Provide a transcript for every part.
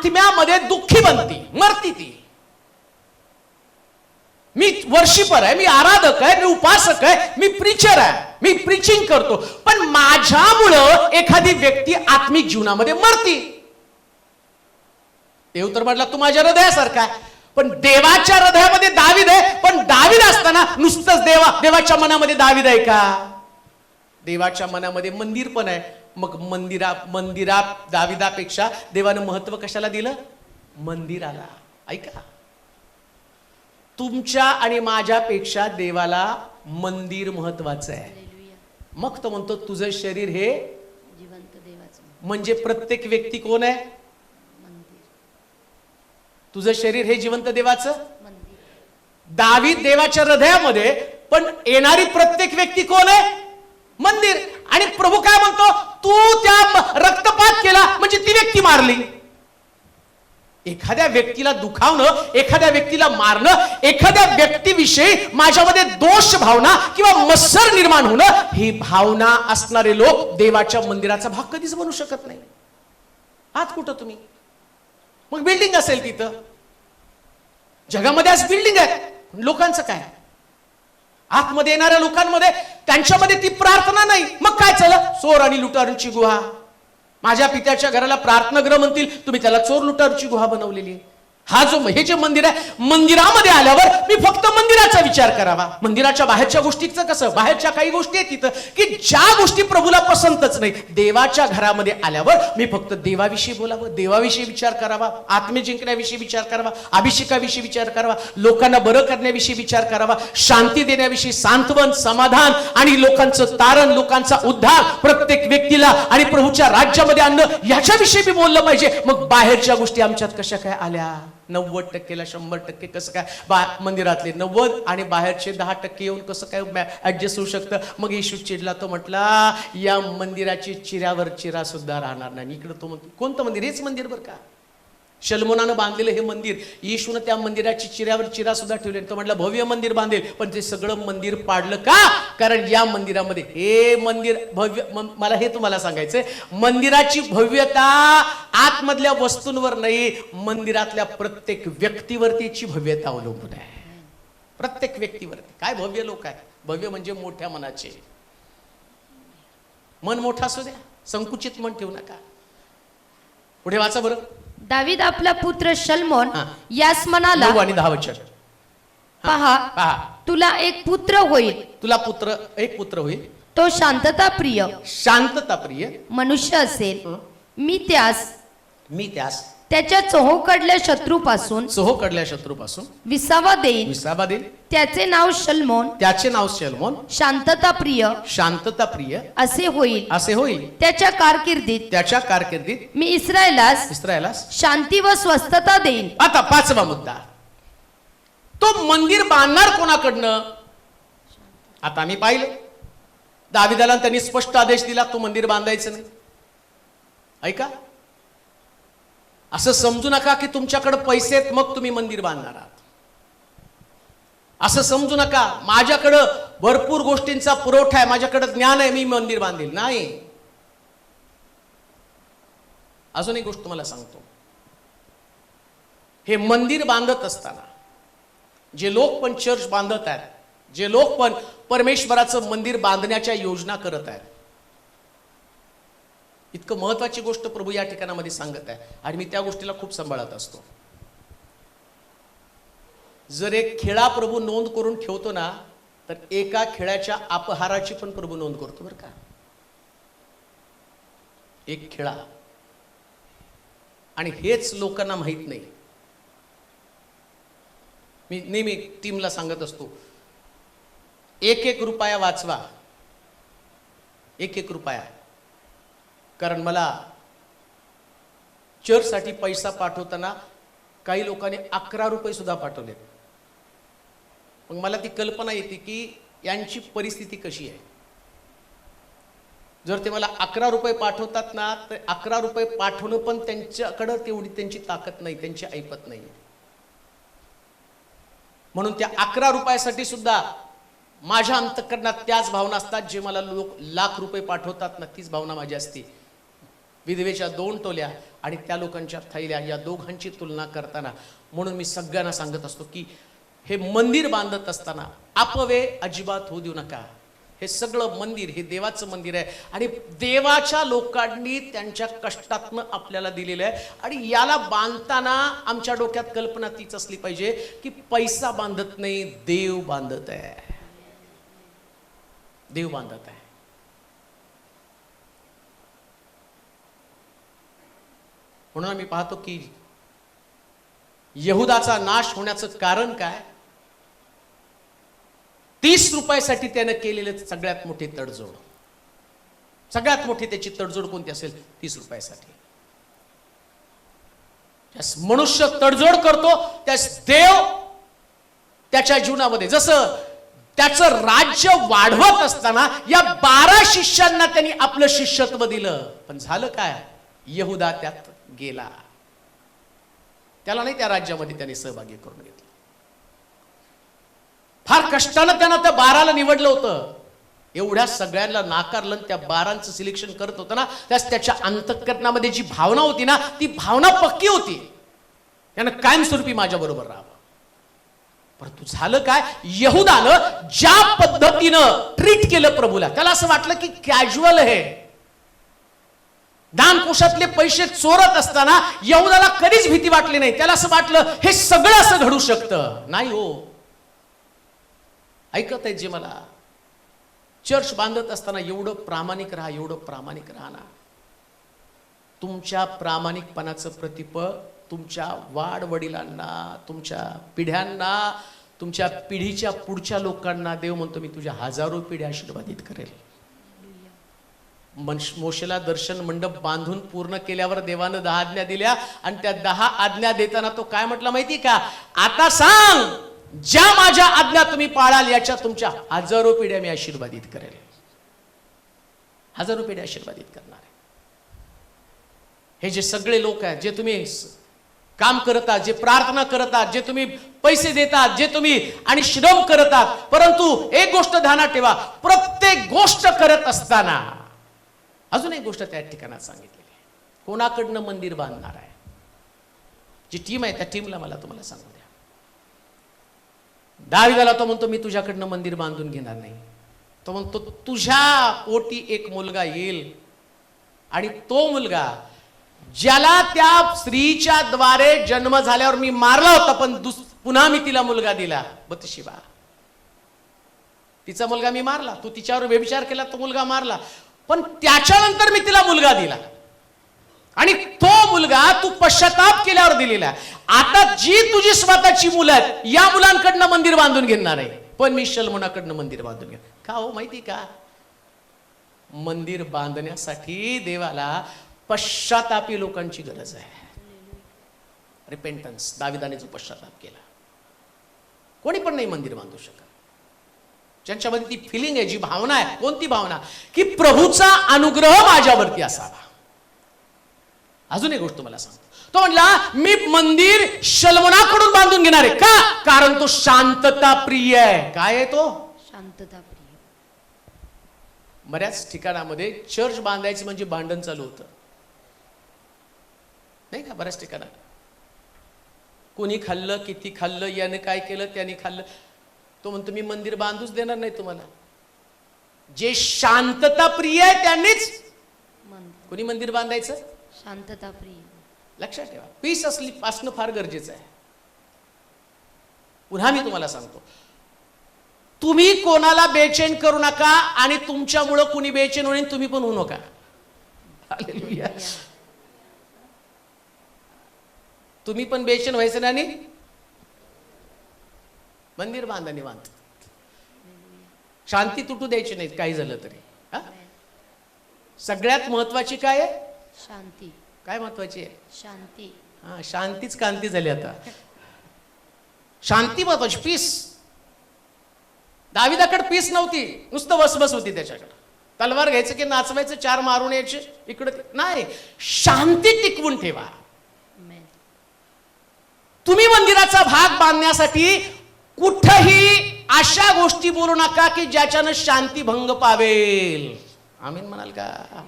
आत्म्यामध्ये दुःखी बनती मरती ती. मी वर्षिपर आहे मी आराधक आहे मी उपासक आहे मी प्रिचर आहे मी प्रिचिंग करतो. पण माझ्यामुळं एखादी व्यक्ती आत्मिक जीवनामध्ये मरती. देव तर म्हटला तू माझ्या हृदयासारखा आहे. पण देवाच्या हृदयामध्ये दावीद आहे पण दावीद असताना नुसतंच देवा देवाच्या मनामध्ये दावीद आहे का? देवाच्या मनामध्ये मंदिर पण आहे मग मंदिरा मंदिरा दाविदापेक्षा देवानं महत्त्व कशाला दिलं? मंदिराला. ऐका. तुमच्या आणि माझ्यापेक्षा देवाला मंदिर महत्वाचं आहे. मग तो म्हणतो तुझं शरीर हे जिवंत देवाचं म्हणजे प्रत्येक व्यक्ती कोण आहे? मंदिर. तुझं शरीर हे जिवंत देवाचं? मंदिर. दावीद देवाच्या हृदयामध्ये पण येणारी प्रत्येक व्यक्ती कोण आहे? मंदिर. आणि प्रभू काय म्हणतो? तू त्या रक्तपात केला म्हणजे ती व्यक्ती मारली. एखाद्या व्यक्तीला दुखावणं एखाद्या व्यक्तीला मारणं एखाद्या व्यक्तीविषयी माझ्यामध्ये दोष भावना किंवा मत्सर निर्माण होणं ही भावना असणारे लोक देवाच्या मंदिराचा भाग कधीच बनू शकत नाही. आत कुठं तुम्ही? मग बिल्डिंग असेल तिथं. जगामध्ये आज बिल्डिंग आहे. लोकांचं काय? आतमध्ये येणाऱ्या लोकांमध्ये त्यांच्यामध्ये ती प्रार्थना नाही. मग काय चला चोर आणि लुटारूची गुहा. माझ्या पित्याच्या घराला प्रार्थना ग्रह म्हणतील. तुम्ही त्याला चोर लुटारूची गुहा बनवलेली आहे. हा जो हे जे मंदिर आहे मंदिरामध्ये आल्यावर मी फक्त मंदिराचा विचार करावा. मंदिराच्या बाहेरच्या गोष्टीचं कसं? बाहेरच्या काही गोष्टी आहेत तिथं की ज्या गोष्टी प्रभूला पसंतच नाही. देवाच्या घरामध्ये आल्यावर मी फक्त देवाविषयी बोलावं देवाविषयी विचार करावा आत्मे जिंकण्याविषयी विचार करावा अभिषेकाविषयी विचार करावा लोकांना बरं करण्याविषयी विचार करावा शांती देण्याविषयी सांत्वन समाधान आणि लोकांचं तारण लोकांचा उद्धार प्रत्येक व्यक्तीला आणि प्रभूच्या राज्यामध्ये आणणं याच्याविषयी मी बोललं पाहिजे. मग बाहेरच्या गोष्टी आमच्यात कशा काय आल्या? नव्वद टक्केला शंभर टक्के कसं काय? बा मंदिरातले नव्वद आणि बाहेरचे दहा टक्के येऊन कसं काय ॲडजस्ट होऊ शकतं? मग येशू चिडला तो म्हटला या मंदिराची चिऱ्यावर चिरा सुद्धा राहणार नाही. इकडं तो म्हणतो कोणतं मंदिर? हेच मंदिर बरं का? शलमोनानं बांधलेलं हे मंदिर येशूनं त्या मंदिराची चिऱ्यावर चिरा सुद्धा ठेवले तो म्हटलं भव्य मंदिर बांधेल. पण ते सगळं मंदिर पाडलं का? कारण या मंदिरामध्ये हे मंदिर भव्य मला हे तुम्हाला सांगायचंय मंदिराची भव्यता आतमधल्या वस्तूंवर नाही मंदिरातल्या प्रत्येक व्यक्तीवरतीची भव्यता अवलंबून आहे. प्रत्येक व्यक्तीवरती. काय भव्य लोक आहे? भव्य म्हणजे मोठ्या मनाचे. मन मोठं असू द्या संकुचित मन ठेवू नका. पुढे वाचा बरं. दावीद आपला पुत्र शल्मोन हा. यास म्हणाला नऊ आणि दहा वचन. पहा पहा. तुला एक पुत्र होईल. तुला पुत्र एक पुत्र होईल. तो शांतता प्रिय शांतता प्रिय मनुष्य असेल. मी त्यास मी त्यास त्याच्या चोहोकडल्या शत्रूपासून सोहोकडल्या शत्रूपासून विसावा देईन. विसाबा देईल त्याचे नाव शल्मोन. त्याचे नाव शलमोन. शांतता प्रिय शांतता प्रिय असे होईल. असे होईल. त्याच्या कारकिर्दीत त्याच्या कारकिर्दीत मी इस्रायलास इस्रायलास शांती व स्वस्थता देईन. आता पाचवा मुद्दा. तो मंदिर बांधणार कोणाकडनं? आता मी पाहिलं. दाविदाला त्यांनी स्पष्ट आदेश दिला तो मंदिर बांधायचं नाही. ऐका. असं समजू नका की तुमच्याकडे पैसे आहेत मग तुम्ही मंदिर बांधणार आहात. असं समजू नका. माझ्याकडं भरपूर गोष्टींचा पुरवठा आहे माझ्याकडे ज्ञान आहे मी मंदिर बांधेल. नाही. अजून एक गोष्ट तुम्हाला सांगतो. हे मंदिर बांधत असताना जे लोक पण चर्च बांधत आहेत जे लोक पण परमेश्वराचं मंदिर बांधण्याच्या योजना करत आहेत इतकं महत्वाची गोष्ट प्रभू या ठिकाणामध्ये सांगत आहे. आणि मी त्या गोष्टीला खूप सांभाळत असतो. जर एक खेळा प्रभू नोंद करून ठेवतो ना तर एका खेळाच्या अपहाराची पण प्रभू नोंद करतो बरं का. एक खेळा. आणि हेच लोकांना माहीत नाही. मी नेहमी टीमला सांगत असतो एक एक रुपया वाचवा. एक एक रुपया. कारण मला चर्चसाठी पैसा पाठवताना काही लोकांनी अकरा रुपये सुद्धा पाठवलेत मग मला ती कल्पना येते की यांची परिस्थिती कशी आहे? जर ते मला अकरा रुपये पाठवतात ना तर अकरा रुपये पाठवणं पण त्यांच्याकडं तेवढी त्यांची ताकद नाही त्यांची ऐपत नाही. म्हणून त्या अकरा रुपयासाठी सुद्धा माझ्या अंतकरणात त्याच भावना असतात जे मला लोक लाख रुपये पाठवतात ना तीच भावना माझी असते. विधवेच्या दोन टोल्या आणि त्या लोकांच्या थैल्या या दोघांची तुलना करताना म्हणून मी सगळ्यांना सांगत असतो की हे मंदिर बांधत असताना अपवे अजिबात होऊ देऊ नका. हे सगळं मंदिर हे देवाचं मंदिर आहे. आणि देवाच्या लोकांनी त्यांच्या कष्टातनं आपल्याला दिलेलं आहे. आणि याला बांधताना आमच्या डोक्यात कल्पना तीच असली पाहिजे की पैसा बांधत नाही देव बांधत आहे. देव बांधत आहे. म्हणून आम्ही पाहतो की यहुदाचा नाश होण्याचं कारण काय? तीस रुपयासाठी त्यानं केलेलं सगळ्यात मोठी तडजोड. सगळ्यात मोठी त्याची तडजोड कोणती असेल? तीस रुपयासाठी. त्यास मनुष्य तडजोड करतो त्यास देव त्याच्या जीवनामध्ये. जसं त्याचं राज्य वाढवत असताना या बारा शिष्यांना त्यांनी आपलं शिष्यत्व दिलं. पण झालं काय? यहुदा त्यात गेला. त्याला नाही त्या राज्यामध्ये त्यांनी सहभागी करून घेतलं. फार कष्टानं त्यानं त्या बाराला निवडलं होतं. एवढ्या सगळ्यांना नाकारलं त्या बारांचं सिलेक्शन करत होतं ना त्यास त्याच्या अंतकरणामध्ये जी भावना होती ना ती भावना पक्की होती. त्यानं कायमस्वरूपी माझ्या बरोबर राहावं. परंतु झालं काय? यहुदानं ज्या पद्धतीनं ट्रीट केलं प्रभूला त्याला असं वाटलं की कॅज्युअल आहे. दानकोशातले पैसे चोरत असताना यहुदाला कधीच भीती वाटली नाही. त्याला असं वाटलं हे सगळं असं घडू शकतं. नाही हो. ऐकत आहे जे मला. चर्च बांधत असताना एवढं प्रामाणिक राहा एवढं प्रामाणिक राहा ना. तुमच्या प्रामाणिकपणाचं प्रतिप तुमच्या वाडवडिलांना तुमच्या पिढ्यांना तुमच्या पिढीच्या पुढच्या लोकांना देव म्हणतो मी तुझ्या हजारो पिढ्या आशीर्वादित करेल. मोशेला दर्शन मंडप बांधून पूर्ण केल्यावर देवानं दहा आज्ञा दिल्या आणि त्या दहा आज्ञा देताना तो काय म्हटला माहिती का? आता सांग ज्या माझ्या आज्ञा तुम्ही पाळाल याच्या तुमच्या हजारो पिढ्या मी आशीर्वादित करेल. हजारो पिढ्या आशीर्वादित करणार आहे. हे जे सगळे लोक आहेत जे तुम्ही काम करत आहात जे प्रार्थना करत जे तुम्ही पैसे देतात जे तुम्ही आणि श्रम करतात परंतु एक गोष्ट ध्यानात ठेवा प्रत्येक गोष्ट करत असताना अजून एक गोष्ट त्या ठिकाणात सांगितलेली आहे. कोणाकडनं मंदिर बांधणार आहे? जी टीम आहे त्या टीमला मला तुम्हाला सांगू द्या. दहावीला तो म्हणतो मी तुझ्याकडनं मंदिर बांधून घेणार नाही. तो म्हणतो तुझ्या पोटी एक मुलगा येईल. आणि तो मुलगा ज्याला त्या स्त्रीच्या द्वारे जन्म झाल्यावर मी मारला होता पण दुस पुन्हा मी तिला मुलगा दिला. बतशिबा तिचा मुलगा मी मारला. तू तिच्यावर व्यभिचार केला तो मुलगा मारला. पण त्याच्यानंतर मी तिला मुलगा दिला. आणि तो मुलगा तू पश्चाताप केल्यावर दिलेला आता जी तुझी स्वतःची मुलं आहेत या मुलांकडनं मंदिर बांधून घेणार आहे. पण मी शलमनाकडनं मंदिर बांधून घेणार. का हो माहिती का? मंदिर बांधण्यासाठी देवाला पश्चातापी लोकांची गरज आहे. रिपेंटन्स दाविदाने जो पश्चाताप केला. कोणी पण नाही मंदिर बांधू शकत. ज्यांच्यामध्ये ती फिलिंग आहे जी भावना आहे कोणती भावना? की प्रभूचा अनुग्रह माझ्यावरती असावा. अजून एक गोष्ट तुम्हाला सांगतो. तो म्हणला मी मंदिर शलमनाकडून बांधून घेणार आहे. का? कारण तो शांतता प्रिय आहे. काय आहे तो? शांतता प्रिय. बऱ्याच ठिकाणामध्ये चर्च बांधायचं म्हणजे भांडण चालू होतं. नाही का? बऱ्याच ठिकाणात. कोणी खाल्लं किती खाल्लं याने काय केलं त्याने खाल्लं. तो म्हणतो मी मंदिर बांधूच देणार नाही तुम्हाला. जे शांतता प्रिय आहे त्यांनीच कोणी मंदिर बांधायचं? शांतता प्रिय लक्षात ठेवा पीस असली असणं फार गरजेचं आहे. पुन्हा मी तुम्हाला सांगतो तुम्ही कोणाला बेचैन करू नका आणि तुमच्यामुळं कुणी बेचैन होईल तुम्ही पण होऊ नका. तुम्ही पण बेचैन व्हायचं नाही आणि मंदिर बांधा निवांत. शांती तुटू द्यायची नाही काही झालं तरी. हा? सगळ्यात महत्वाची काय आहे? शांती. काय महत्वाची आहे? शांती. हा शांतीच कांती झाली आता. शांती महत्वाची पीस दाविदाकडे पीस नव्हती. नुसतं वसबस होती त्याच्याकडे. तलवार घ्यायचं की नाचवायचं चार मारून यायचे इकडे नाही. शांती टिकवून ठेवा. तुम्ही मंदिराचा भाग बांधण्यासाठी कुठही अशा गोष्टी बोलू नका की ज्याच्यानं शांती भंग पावेल. आमीन म्हणाल का?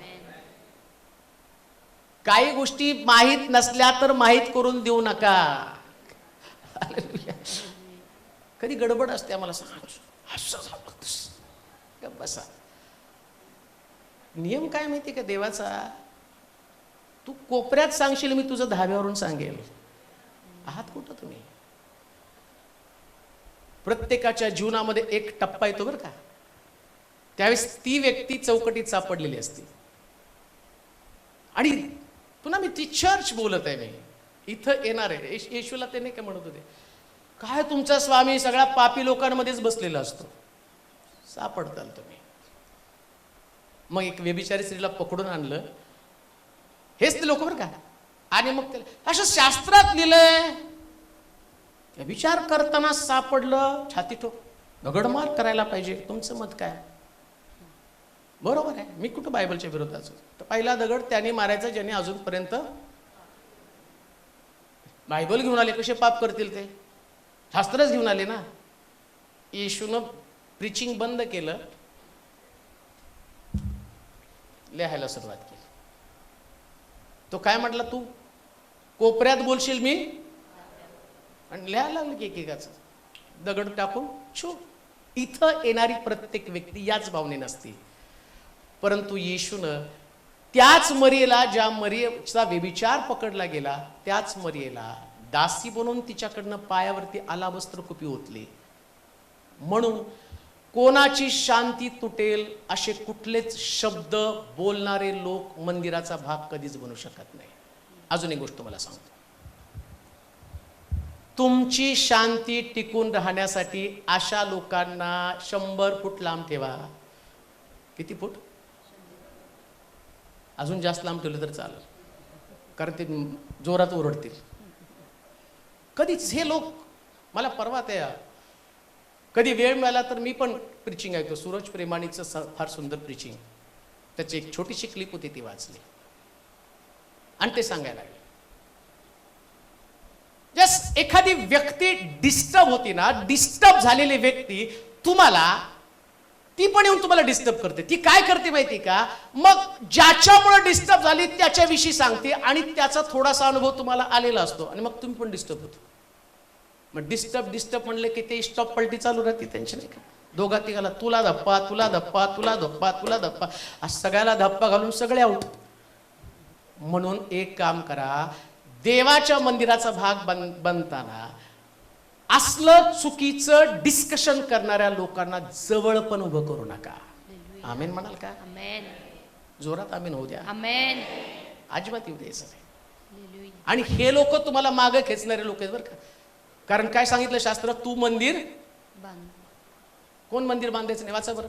काही गोष्टी माहीत नसल्या तर माहीत करून देऊ नका. कधी गडबड असते आम्हाला सांग. बसा. नियम काय माहिती का देवाचा? तू कोपऱ्यात सांगशील मी तुझं धाब्यावरून सांगेल. आहात कुठं तुम्ही? प्रत्येकाच्या जीवनामध्ये एक टप्पा येतो बरं का. त्यावेळेस ती व्यक्ती चौकटीत सापडलेली असते. आणि पुन्हा मी ती चर्च बोलत आहे मी. इथं येणार आहे. येशूला ते नाही का म्हणत होते. काय तुमचा स्वामी सगळ्या पापी लोकांमध्येच बसलेला असतो? सापडताल तुम्ही. मग एक व्यभिचारी स्त्रीला पकडून आणलं. हेच ते लोक बरं का. आणि मग त्याला असं शास्त्रात लिहिलंय विचार करताना सापडलं छाती ठोक दगडमार करायला पाहिजे. तुमचं मत काय? बरोबर आहे. मी कुठं बायबलच्या विरोधाचं तर पहिला दगड त्याने मारायचा ज्याने अजूनपर्यंत बायबल घेऊन आले. कसे पाप करतील ते? शास्त्रच घेऊन आले ना? येशूनं प्रिचिंग बंद केलं. लिहायला सुरुवात केली. तो काय म्हटला तू? कोपऱ्यात बोलशील मी? आणि लिहायला लागलं की एकेकाचं. दगड टाकून छो इथं येणारी प्रत्येक व्यक्ती याच भावनेनं असते परंतु येशूनं त्याच मरियेला ज्या मरियेचा व्यभिचार पकडला गेला त्याच मरियेला दासी बनवून तिच्याकडनं पायावरती आलावस्त्र कुपी ओतले. म्हणून कोणाची शांती तुटेल असे कुठलेच शब्द बोलणारे लोक मंदिराचा भाग कधीच बनू शकत नाही. अजून एक गोष्ट मला सांगतो. तुमची शांती टिकून राहण्यासाठी अशा लोकांना शंभर फूट लांब ठेवा. किती फूट? अजून जास्त लांब ठेवलं तर चालेल. कारण ते जोरात ओरडतील. कधीच हे लोक मला परवा त्या कधी वेळ मिळाला तर मी पण प्रिचिंग ऐकतो. सूरज प्रेमाणीचं स- फार सुंदर प्रिचिंग त्याची एक छोटीशी क्लिप होती ती वाचली. आणि ते सांगायला जस जस्ट एखादी व्यक्ती डिस्टर्ब होती ना डिस्टर्ब झालेली व्यक्ती तुम्हाला ती पण येऊन तुम्हाला डिस्टर्ब करते. ती काय करते माहिती का? मग ज्याच्यामुळे डिस्टर्ब झाली त्याच्याविषयी सांगते आणि त्याचा थोडासा अनुभव तुम्हाला आलेला असतो आणि मग तुम्ही पण डिस्टर्ब होतो. मग डिस्टर्ब डिस्टर्ब म्हणले की ते स्टॉप पलटी चालू राहते त्यांची नाही का? दोघा तिघाला तुला धप्पा तुला धप्पा तुला धप्पा तुला धप्पा. सगळ्याला धप्पा घालून सगळे आऊट म्हणून एक काम करा देवाच्या मंदिराचा भाग बन बनताना असलं चुकीचं डिस्कशन करणाऱ्या लोकांना जवळ पण उभं करू नका. आमेन म्हणाल का? जोरात आमेन होऊ द्या. अजिबात येऊ द्यायचं नाही. हालेलुया. आणि हे लोक तुम्हाला मागं खेचणारे लोक आहेत बरं का. कारण काय सांगितलं शास्त्र? तू मंदिर कोण मंदिर बांधायचं नाही? वाचा बरं.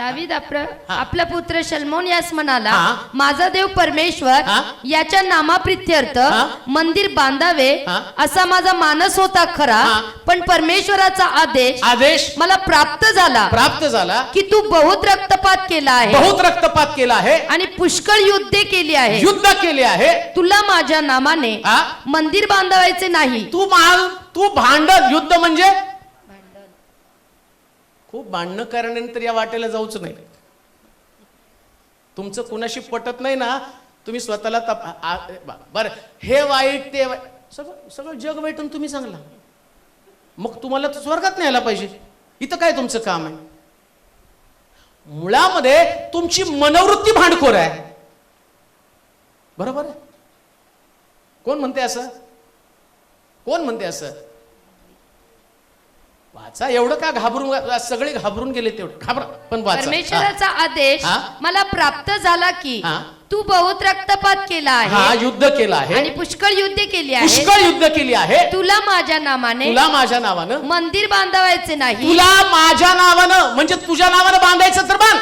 दावीद आपला पुत्र शलमोन यास म्हणाला. माझा देव परमेश्वर. याच्या नामाप्रित्यर्थ. मंदिर बांधावे. असा माझा मानस होता खरा. पण परमेश्वराचा आदेश आदेश मला प्राप्त झाला प्राप्त झाला की तू बहुत रक्तपात केला आहे बहुत रक्तपात केला आहे आणि पुष्कळ युद्धे केली आहे युद्ध केले आहे तुला माझ्या नामाने? मंदिर बांधावायचे नाही तू तू भांडण युद्ध म्हणजे खूप भांडणं करण्यानंतर या वाटेला जाऊच नाही. तुमचं कुणाशी पटत नाही ना तुम्ही स्वतःला तप बा- बरं हे वाईट ते वाईट सगळं सगळं जग वाईट आणि तुम्ही चांगला मग तुम्हाला तर स्वर्गात न्यायला पाहिजे. इथं काय तुमचं काम आहे? मुळामध्ये तुमची मनोवृत्ती भांडखोर आहे. बरोबर आहे? कोण म्हणते असं? कोण म्हणते असं? वाचा. एवढं का घाबरून सगळे घाबरून गेले तेवढे? घाबरा. पण वाचा. परमेश्वराचा आदेश हा. मला प्राप्त झाला की हा. तू बहुत रक्तपात केला हा आहे युद्ध केलं आणि आहे पुष्कळ युद्धे केली आहे पुष्कळ युद्ध केली आहे. तुला माझ्या नामाने तुला माझ्या नावानं? मंदिर बांधावायचे नाही. तुला माझ्या नावानं म्हणजे तुझ्या नावानं बांधायचं तर बांध.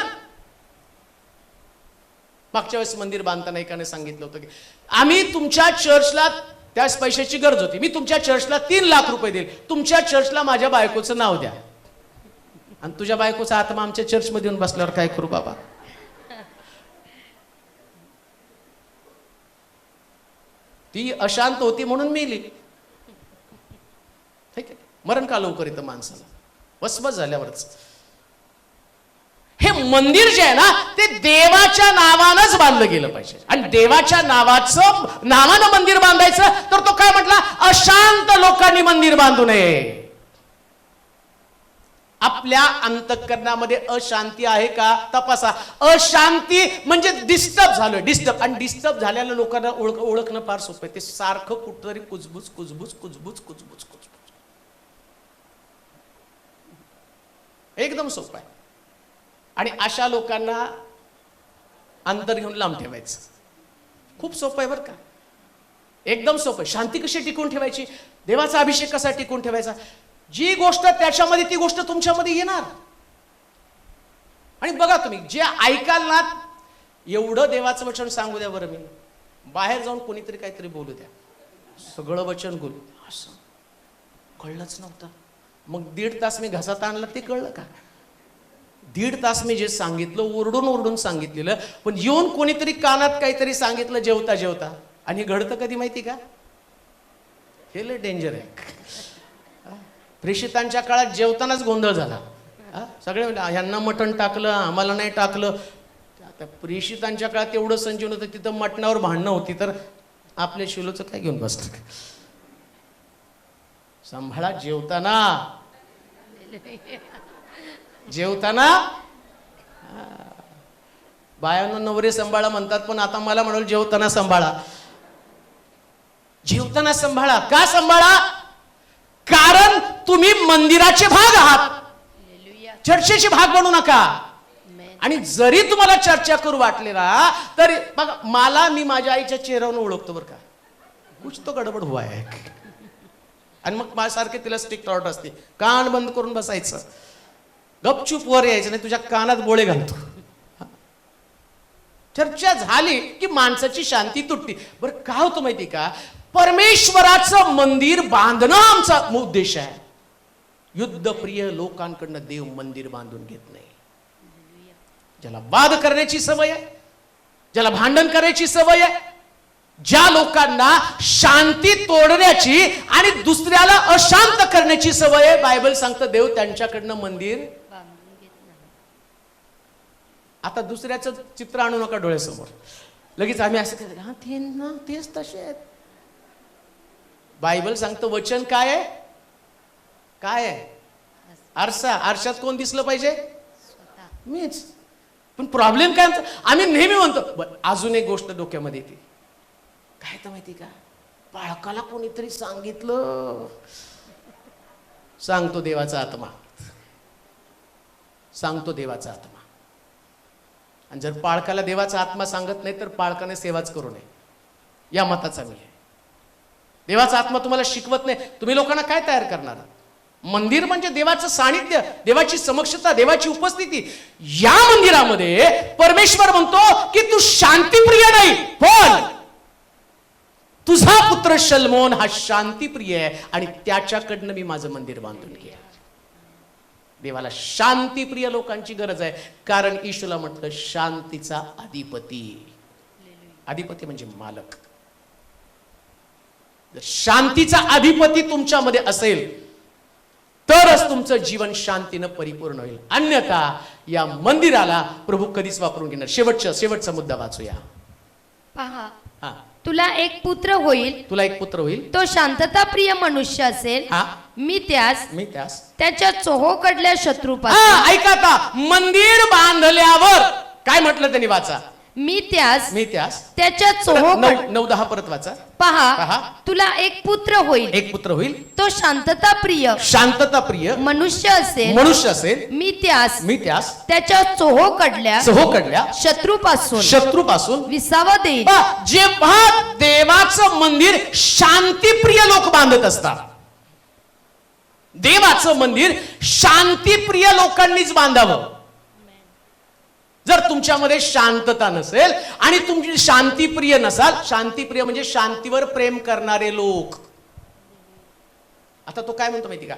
मागच्या वेळेस मंदिर बांधताना एकाने सांगितलं होतं की आम्ही तुमच्या चर्चला त्याच पैशाची गरज होती. मी तुमच्या चर्चला तीन लाख रुपये देईल. तुमच्या चर्चला माझ्या बायकोचं नाव द्या. आणि तुझ्या बायकोचा आत्मा आमच्या चर्चमध्ये येऊन बसल्यावर काय करू बाबा? ती अशांत होती म्हणून मेली. ठीक आहे. मरण का लवकर येतं माणसाला? वसवस झाल्यावरच. हे मंदिर जे आहे ना ते देवाच्या नावानंच बांधलं गेलं पाहिजे. आणि देवाच्या नावाचं नावानं मंदिर बांधायचं तर तो काय म्हटला? अशांत लोकांनी मंदिर बांधू नये. आपल्या अंतकरणामध्ये अशांती आहे का? तपासा. अशांती म्हणजे डिस्टर्ब झालं डिस्टर्ब आणि डिस्टर्ब झालेल्या लोकांना ओळख ओळखणं फार सोपं आहे. ते सारखं कुठतरी कुजबुज कुजबुज कुजबुज कुजबुज कुजबुज. एकदम सोपं आहे. आणि अशा लोकांना अंतर घेऊन लांब ठेवायचं. खूप सोपं आहे बरं का. एकदम सोपं आहे. शांती कशी टिकून ठेवायची? देवाचा अभिषेक कसा टिकून ठेवायचा? जी गोष्ट त्याच्यामध्ये ती गोष्ट तुमच्यामध्ये येणार. आणि बघा तुम्ही जे ऐकाल ना एवढं देवाचं वचन सांगू द्या बरं मी. बाहेर जाऊन कोणीतरी काहीतरी बोलू द्या. सगळं वचन बोलू असं. कळलंच नव्हतं. मग दीड तास मी घसात आणला ते कळलं का? दीड तास मी जे सांगितलं ओरडून ओरडून सांगितलेलं पण येऊन कोणीतरी कानात काहीतरी सांगितलं जेवता जेवता. आणि घडतं कधी माहिती का? हे लय डेंजर आहे. प्रेषितांच्या काळात जेवतानाच गोंधळ झाला. सगळे ह्यांना मटण टाकलं आम्हाला नाही टाकलं. आता प्रेषितांच्या काळात एवढं संजीवन होतं तिथं मटणावर भांडणं होती तर आपल्या शिलोचं काय घेऊन बसलं? सांभाळा जेवताना. जेवताना? हा. बायांना नवरे सांभाळा म्हणतात पण आता मला म्हणाल जेवताना सांभाळा. जेवताना सांभाळा. का सांभाळा? कारण तुम्ही मंदिराचे भाग आहात. चर्चेचे भाग बनू नका. आणि जरी तुम्हाला चर्चा करू वाटले ना तर बघा मला मी माझ्या आईच्या चेहऱ्यावरून ओळखतो बरं का. कुछ तो गडबड हुआ आहे. आणि मग माझ्यासारखे तिला स्ट्रिक्ट ऑर्डर असते. कान बंद करून बसायचं. गपचूप वर यायचं नाही तुझ्या कानात बोळे घालतो. चर्चा झाली की माणसाची शांती तुटती. बरं का होतं माहिती का? परमेश्वराचं मंदिर बांधणं आमचा उद्देश आहे. युद्धप्रिय लोकांकडनं देव मंदिर बांधून घेत नाही. ज्याला वाद करण्याची सवय आहे ज्याला भांडण करायची सवय आहे ज्या लोकांना शांती तोडण्याची आणि दुसऱ्याला अशांत करण्याची सवय आहे बायबल सांगतं देव त्यांच्याकडनं मंदिर आता दुसऱ्याचं चित्र आणू नका डोळ्यासमोर. लगेच आम्ही असं हा ते ना तेच तसे आहेत. बायबल सांगतं वचन काय आहे? काय आहे? आरसा आरशात कोण दिसलं पाहिजे? मीच. पण प्रॉब्लेम काय आमचा? आम्ही नेहमी म्हणतो अजून एक गोष्ट डोक्यामध्ये येते. काय तर माहिती का? बाळकाला कोणीतरी सांगितलं. सांगतो देवाचा आत्मा. सांगतो देवाचा आत्मा. आणि जर पाळकाला देवाचा आत्मा सांगत नाही तर पाळकाने सेवाच करू नये. या मताचा मी आहे. देवाचा आत्मा तुम्हाला शिकवत नाही तुम्ही लोकांना काय तयार करणार? मंदिर म्हणजे देवाचं सानिध्य देवाची समक्षता देवाची उपस्थिती. या मंदिरामध्ये परमेश्वर म्हणतो की तू शांतीप्रिय नाही पण तुझा पुत्र शलमोन हा शांतीप्रिय आहे आणि त्याच्याकडनं मी माझं मंदिर बांधून घे देवाला शांतीप्रिय लोकांची गरज आहे. कारण ईशूला म्हटलं शांतीचा अधिपती. अधिपती म्हणजे मालक. जर शांतीचा अधिपती तुमच्यामध्ये असेल तरच तुमचं जीवन शांतीनं परिपूर्ण होईल. अन्यथा या मंदिराला प्रभू कधीच वापरून घेणार. शेवटचा शेवटचा मुद्दा वाचूया. पहा. हा. तुला एक पुत्र होईल. तुला एक पुत्र होईल. तो शांतता प्रिय मनुष्य असेल. हा. मी त्यास मी त्यास त्याच्या चोहोकडल्या शत्रूपासून हा ऐका आता. मंदिर बांधल्यावर काय म्हटलं त्यांनी वाचा? मी त्यास मी त्यास त्याच्या नऊ चोहोकड नऊ दहा परत वाचा. पहा पहा. तुला एक पुत्र होईल. एक पुत्र होईल. तो शांतता प्रिय शांतता प्रिय मनुष्य असेल. मनुष्य असेल. मी त्यास मी त्यास त्याच्या चोहोकडल्या सहोकडल्या शत्रूपासून शत्रूपासून विसावा देईल. पहा, जेव्हा देवाचं मंदिर शांतीप्रिय लोक बांधत असतात देवाचं मंदिर शांतीप्रिय लोकांनीच बांधावं. जर तुमच्यामध्ये शांतता नसेल आणि तुमची शांतीप्रिय नसाल शांतीप्रिय म्हणजे शांतीवर प्रेम करणारे लोक. आता तो काय म्हणतो माहिती का?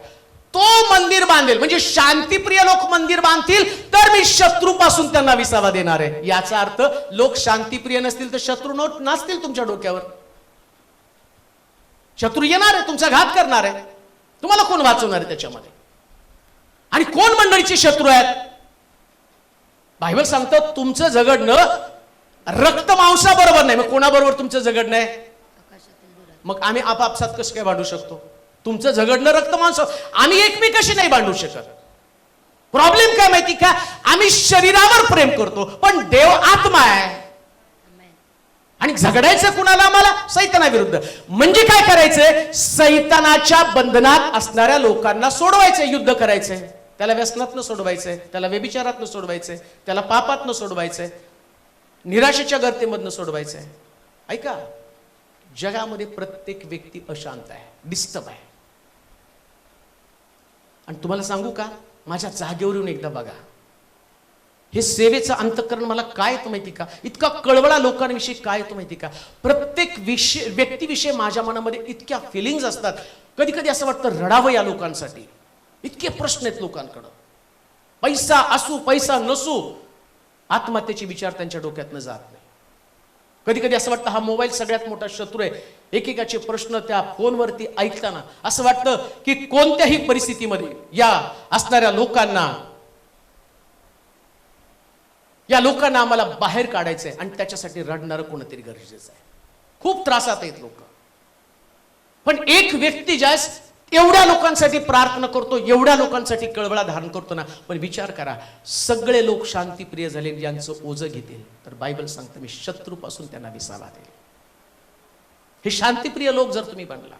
तो मंदिर बांधेल म्हणजे शांतीप्रिय लोक मंदिर बांधतील तर मी शत्रूपासून त्यांना विसावा देणार आहे. याचा अर्थ लोक शांतीप्रिय नसतील तर शत्रू नसतील तुमच्या डोक्यावर. शत्रू येणार आहे तुमचा घात करणार आहे. तुम्हाला कोण वाचवणार आहे त्याच्यामध्ये? आणि कोण मंडळीचे शत्रू आहेत? बायबल सांगतं तुमचं झगडणं रक्त मांसा बरोबर नाही. मग कोणाबरोबर तुमचं झगडणं आहे? मग आम्ही आपापसात कसं काय भांडू शकतो? तुमचं झगडणं रक्त मांस आम्ही एकमेकाशी नाही भांडू शकत. प्रॉब्लेम काय माहिती का? आम्ही शरीरावर प्रेम करतो पण देव आत्मा आहे. आणि झगडायचं कुणाला आम्हाला? सैतानाविरुद्ध. म्हणजे काय करायचंय सैतानाच्या बंधनात असणाऱ्या लोकांना सोडवायचंय युद्ध करायचंय त्याला व्यसनातनं सोडवायचंय त्याला व्यभिचारातनं सोडवायचंय त्याला पापातनं सोडवायचंय निराशेच्या गर्तेमधनं सोडवायचंय ऐका जगामध्ये प्रत्येक व्यक्ती अशांत आहे डिस्टर्ब आहे. आणि तुम्हाला सांगू का? माझ्या जागेवरून एकदा बघा. हे सेवेचं अंतकरण मला काय येतं माहिती का? इतका कळवळा लोकांविषयी काय येतं माहिती का? प्रत्येक विषय व्यक्तीविषयी माझ्या मनामध्ये इतक्या फिलिंग्ज असतात. कधी कधी असं वाटतं रडावं या लोकांसाठी. इतके प्रश्न आहेत लोकांकडं. पैसा असू पैसा नसू आत्महत्येचे विचार त्यांच्या डोक्यातनं जात नाही. कधी कधी असं वाटतं हा मोबाईल सगळ्यात मोठा शत्रू आहे. एकेकाचे प्रश्न त्या फोनवरती ऐकताना असं वाटतं की कोणत्याही परिस्थितीमध्ये या असणाऱ्या लोकांना या लोकांना आम्हाला बाहेर काढायचंय आणि त्याच्यासाठी रडणारं कोणतरी गरजेचं आहे. खूप त्रासात आहेत लोक. पण एक व्यक्ती ज्यास एवढ्या लोकांसाठी प्रार्थना करतो एवढ्या लोकांसाठी कळवळा धारण करतो ना पण विचार करा सगळे लोक शांतीप्रिय झाले ज्यांचं ओझं घेतील. तर बायबल सांगतं मी शत्रूपासून त्यांना विसावा देईल. हे शांतीप्रिय लोक जर तुम्ही बनला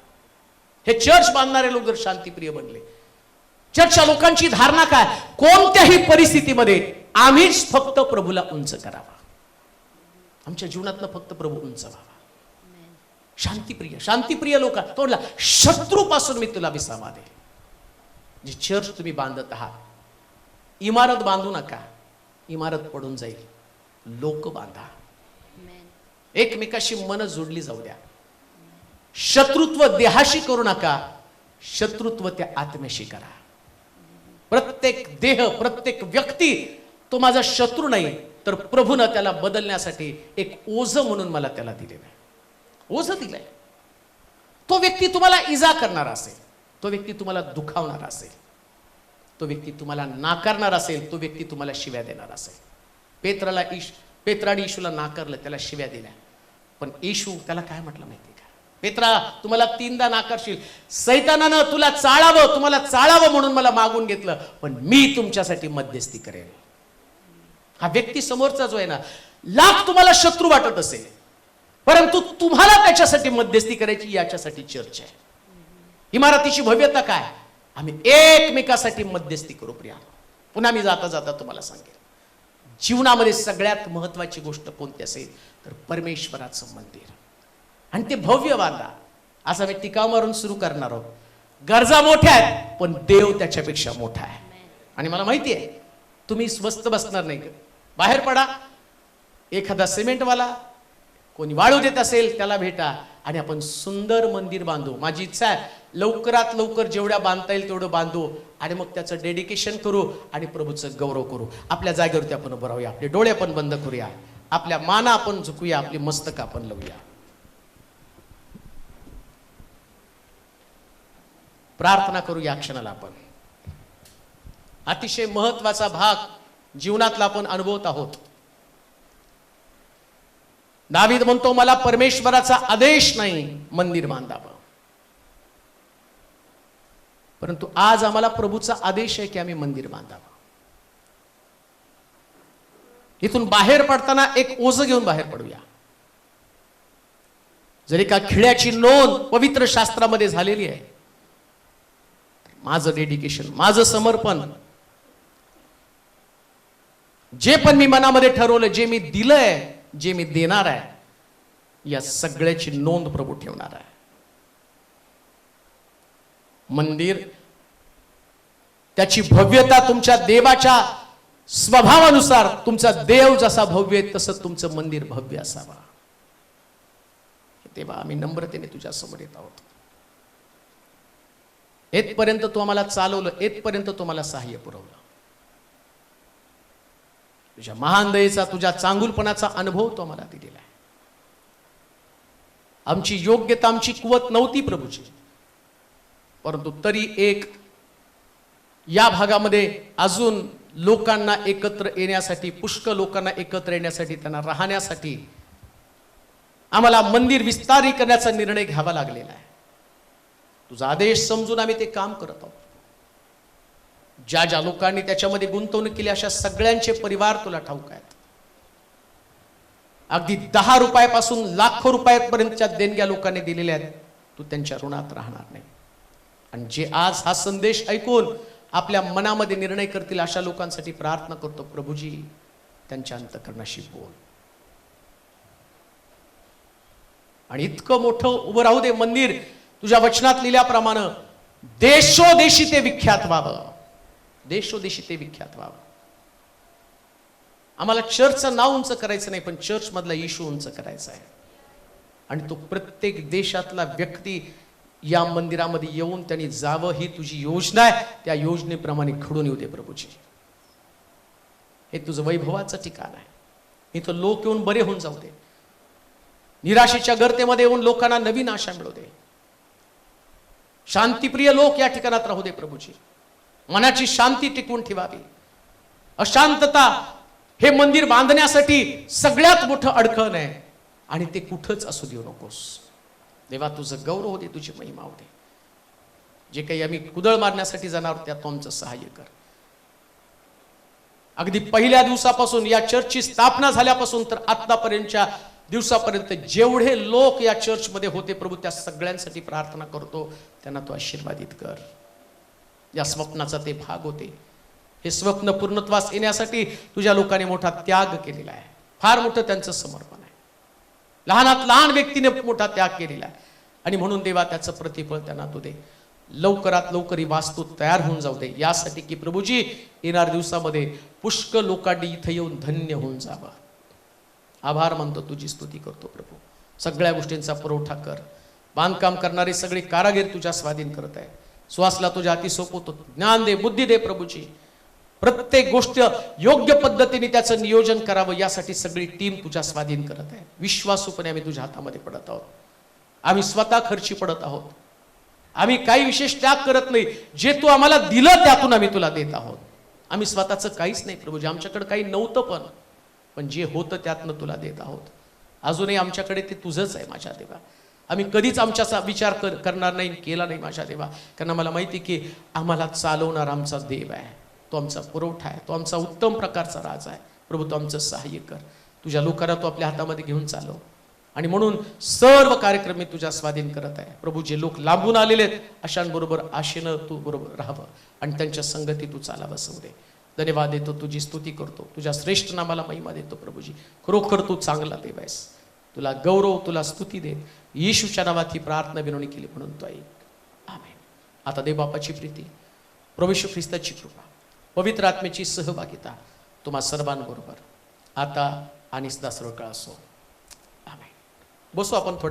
हे चर्च बांधणारे लोक जर शांतीप्रिय बनले चर्चच्या लोकांची धारणा काय? कोणत्याही परिस्थितीमध्ये आम्हीच फक्त प्रभूला उंच करावा. आमच्या जीवनातनं फक्त प्रभू उंच व्हावा. शांतीप्रिय शांतीप्रिय लोक तोडला शत्रूपासून मी तुला विसावा दे. जी चर्च तुम्ही बांधत आहात इमारत बांधू नका इमारत पडून जाईल. लोक बांधा. एकमेकाशी मन जोडली जाऊ द्या. शत्रुत्व देहाशी करू नका शत्रुत्व त्या आत्म्याशी करा. प्रत्येक देह प्रत्येक व्यक्ती तो माझा शत्रू नाही तर प्रभूनं त्याला बदलण्यासाठी एक ओझ म्हणून मला त्याला दिलेलं आहे. ओझ दिलंय. तो व्यक्ती तुम्हाला इजा करणारा असेल तो व्यक्ती तुम्हाला दुखावणारा असेल तो व्यक्ती तुम्हाला नाकारणार असेल तो व्यक्ती तुम्हाला शिव्या देणार असेल. पेत्राला ईश पेत्राने येशूला नाकारलं त्याला शिव्या दिल्या. पण येशू त्याला काय म्हटलं माहिती का? पेत्रा तुम्हाला तीनदा नाकारशील. सैतानानं तुला चाळावं तुम्हाला चाळावं म्हणून मला मागून घेतलं पण मी तुमच्यासाठी मध्यस्थी करेन. हा व्यक्ती समोरचा जो आहे ना लाख तुम्हाला शत्रू वाटत असेल. परंतु तुम्हाला त्याच्यासाठी मध्यस्थी करायची याच्यासाठी चर्चा आहे. इमारतीची भव्यता काय? आम्ही एकमेकासाठी मध्यस्थी करू प्रिया. पुन्हा मी जाता जाता तुम्हाला सांगेन. जीवनामध्ये सगळ्यात महत्वाची गोष्ट कोणती असेल? तर परमेश्वराचं मंदिर. आणि ते भव्य बांधा. असं मी टिकाव मारून सुरू करणार आहोत. गरजा मोठ्या आहेत पण देव त्याच्यापेक्षा मोठा आहे. आणि मला माहिती आहे तुम्ही स्वस्त बसणार नाही बाहेर पडा. एखादा सिमेंटवाला कोणी वाळू देत असेल त्याला भेटा आणि आपण सुंदर मंदिर बांधू. माझी इच्छा आहे लवकरात लवकर जेवढ्या बांधता येईल तेवढं बांधू आणि मग त्याचं डेडिकेशन करू आणि प्रभूचं गौरव करू. आपल्या जागेवरती आपण उभं राहूया. आपले डोळे आपण बंद करूया. आपल्या माना आपण झुकूया. आपली मस्तक आपण लावूया. प्रार्थना करू या क्षणाला आपण. अतिशय महत्त्वाचा भाग जीवनातला आपण अनुभवत आहोत. दावीद म्हणतो मला परमेश्वराचा आदेश नाही मंदिर बांधावं. परंतु आज आम्हाला प्रभूचा आदेश आहे की आम्ही मंदिर बांधावं. इथून बाहेर पडताना एक ओझ घेऊन बाहेर पडूया. जरी का खिळ्याची नोंद पवित्र शास्त्रामध्ये झालेली आहे माझं डेडिकेशन माझं समर्पण जे पण मी मनामध्ये ठरवलं जे मी दिलंय जे मी देणार आहे या सगळ्याची नोंद प्रभू ठेवणार आहे. मंदिर त्याची भव्यता तुमच्या देवाच्या स्वभावानुसार तुमचा देव जसा भव्य आहे तसं तुमचं मंदिर भव्य असावा. तेव्हा आम्ही नम्रतेने तुझ्या समोर येत आहोत. येतपर्यंत तू आम्हाला चालवलं येतपर्यंत तू मला सहाय्य पुरवलं. तुझ्या महान दयेचा तुझ्या चांगुलपणाचा अनुभव तो आम्हाला दिलेला आहे. आमची योग्यता आमची कुवत नव्हती प्रभूची. परंतु तरी एक या भागामध्ये अजून लोकांना एकत्र येण्यासाठी पुष्कळ लोकांना एकत्र येण्यासाठी त्यांना राहण्यासाठी आम्हाला मंदिर विस्तारी करण्याचा निर्णय घ्यावा लागलेला आहे. तुझा आदेश समजून आम्ही ते काम करत आहोत. ज्या ज्या लोकांनी त्याच्यामध्ये गुंतवणूक केली अशा सगळ्यांचे परिवार तुला ठाऊक आहेत. अगदी दहा रुपयापासून लाखो रुपयापर्यंतच्या देणग्या लोकांनी दिलेल्या आहेत. तू त्यांच्या ऋणात राहणार नाही. आणि जे आज हा संदेश ऐकून आपल्या मनामध्ये निर्णय करतील अशा लोकांसाठी प्रार्थना करतो प्रभूजी त्यांच्या अंतकरणाशी बोल. आणि इतकं मोठं उभं राहू दे मंदिर. तुझ्या वचनात लिहिल्याप्रमाणे देशोदेशी ते विख्यात व्हावं. देशोदेशी ते विख्यात व्हावं. आम्हाला चर्चचं नाव उंच करायचं नाही पण चर्च मधला इशू उंच करायचा आहे. आणि तो प्रत्येक देशातला व्यक्ती या मंदिरामध्ये येऊन त्यांनी जावं ही तुझी योजना आहे त्या योजनेप्रमाणे घडून येऊ दे प्रभूजी. हे तुझं वैभवाचं ठिकाण आहे. इथं लोक येऊन बरे होऊन जाऊ दे. निराशेच्या गर्तेमध्ये येऊन लोकांना नवीन आशा मिळू दे. शांतिप्रिय लोक या ठिकाणात राहू दे प्रभूजी. मनाची शांती टिकवून ठेवावी. अशांतता हे मंदिर बांधण्यासाठी सगळ्यात मोठं अडखण आहे. आणि ते कुठंच असू देऊ नकोस. देवा तुझं गौरव होते तुझी महिमा होते जे काही आम्ही कुदळ मारण्यासाठी जाणार त्या त्यात आमचं सहाय्य कर. अगदी पहिल्या दिवसापासून या चर्चची स्थापना झाल्यापासून तर आतापर्यंतच्या दिवसापर्यंत जेवढे लोक या चर्चमध्ये होते प्रभू त्या सगळ्यांसाठी प्रार्थना करतो. त्यांना तो आशीर्वादित कर. या स्वप्नाचा ते भाग होते. हे स्वप्न पूर्णत्वास येण्यासाठी तुझ्या लोकांनी मोठा त्याग केलेला आहे. फार मोठं त्यांचं समर्पण आहे. लहानात लहान व्यक्तीने मोठा त्याग केलेला आहे. आणि म्हणून देवा त्याचं प्रतिफळ त्यांना तू दे. लवकरात लवकर ही वास्तू तयार होऊन जाऊ दे. यासाठी की प्रभूजी येणार दिवसामध्ये पुष्कळ लोकांनी इथं येऊन धन्य होऊन जावं. आभार मानतो तुझी स्तुती करतो प्रभू. सगळ्या गोष्टींचा पुरवठा कर. बांधकाम करणारे सगळे कारागीर तुझ्या स्वाधीन करत आहे श्वासला तुझ्या हाती सोपवतो ज्ञान दे बुद्धी दे प्रभूची प्रत्येक गोष्ट योग्य पद्धतीने त्याचं नियोजन करावं यासाठी सगळी टीम तुझ्या स्वाधीन करत आहे. विश्वासूपणे आम्ही तुझ्या हातामध्ये पडत आहोत. आम्ही स्वतः खर्ची पडत आहोत. आम्ही काही विशेष त्याग करत नाही. जे तू आम्हाला दिलं त्यातून आम्ही तुला देत आहोत. आम्ही स्वतःचं काहीच नाही प्रभूजी. आमच्याकडे काही नव्हतं पण. पण जे होतं त्यातनं तुला देत आहोत. अजूनही आमच्याकडे ते तुझंच आहे माझ्या देवा. आम्ही कधीच आमच्याचा विचार कर करणार नाही केला नाही माझ्या देवा. कारण आम्हाला माहिती की आम्हाला चालवणार आमचा देव आहे. तो आमचा पुरवठा आहे. तो आमचा उत्तम प्रकारचा राज आहे. प्रभू तो आमचं सहाय्य कर. तुझ्या लोकांना तू आपल्या हातामध्ये घेऊन चालव. आणि म्हणून सर्व कार्यक्रम मी तुझ्या स्वाधीन करत आहे. प्रभू जे लोक लांबून आलेले आहेत अशांबरोबर आशेनं तू बरोबर राहावं. आणि त्यांच्या संगती तू चालावं असं दे धन्यवाद देतो तुझी स्तुती करतो. तुझ्या श्रेष्ठ नामाला महिमा देतो प्रभूजी. खरोखर तू चांगला देव आहेस. तुला गौरव तुला स्तुती देत. येशूच्या नावात ही प्रार्थना विनवणी केली म्हणून तो ऐक आमेन. आता देवबापाची प्रीती. प्रवेशू ख्रिस्ताची कृपा. पवित्र आत्म्याची सहभागिता तुम्हा सर्वांबरोबर. आता आणि सदा सर्व काळ असो आमेन. बसू आपण थोडं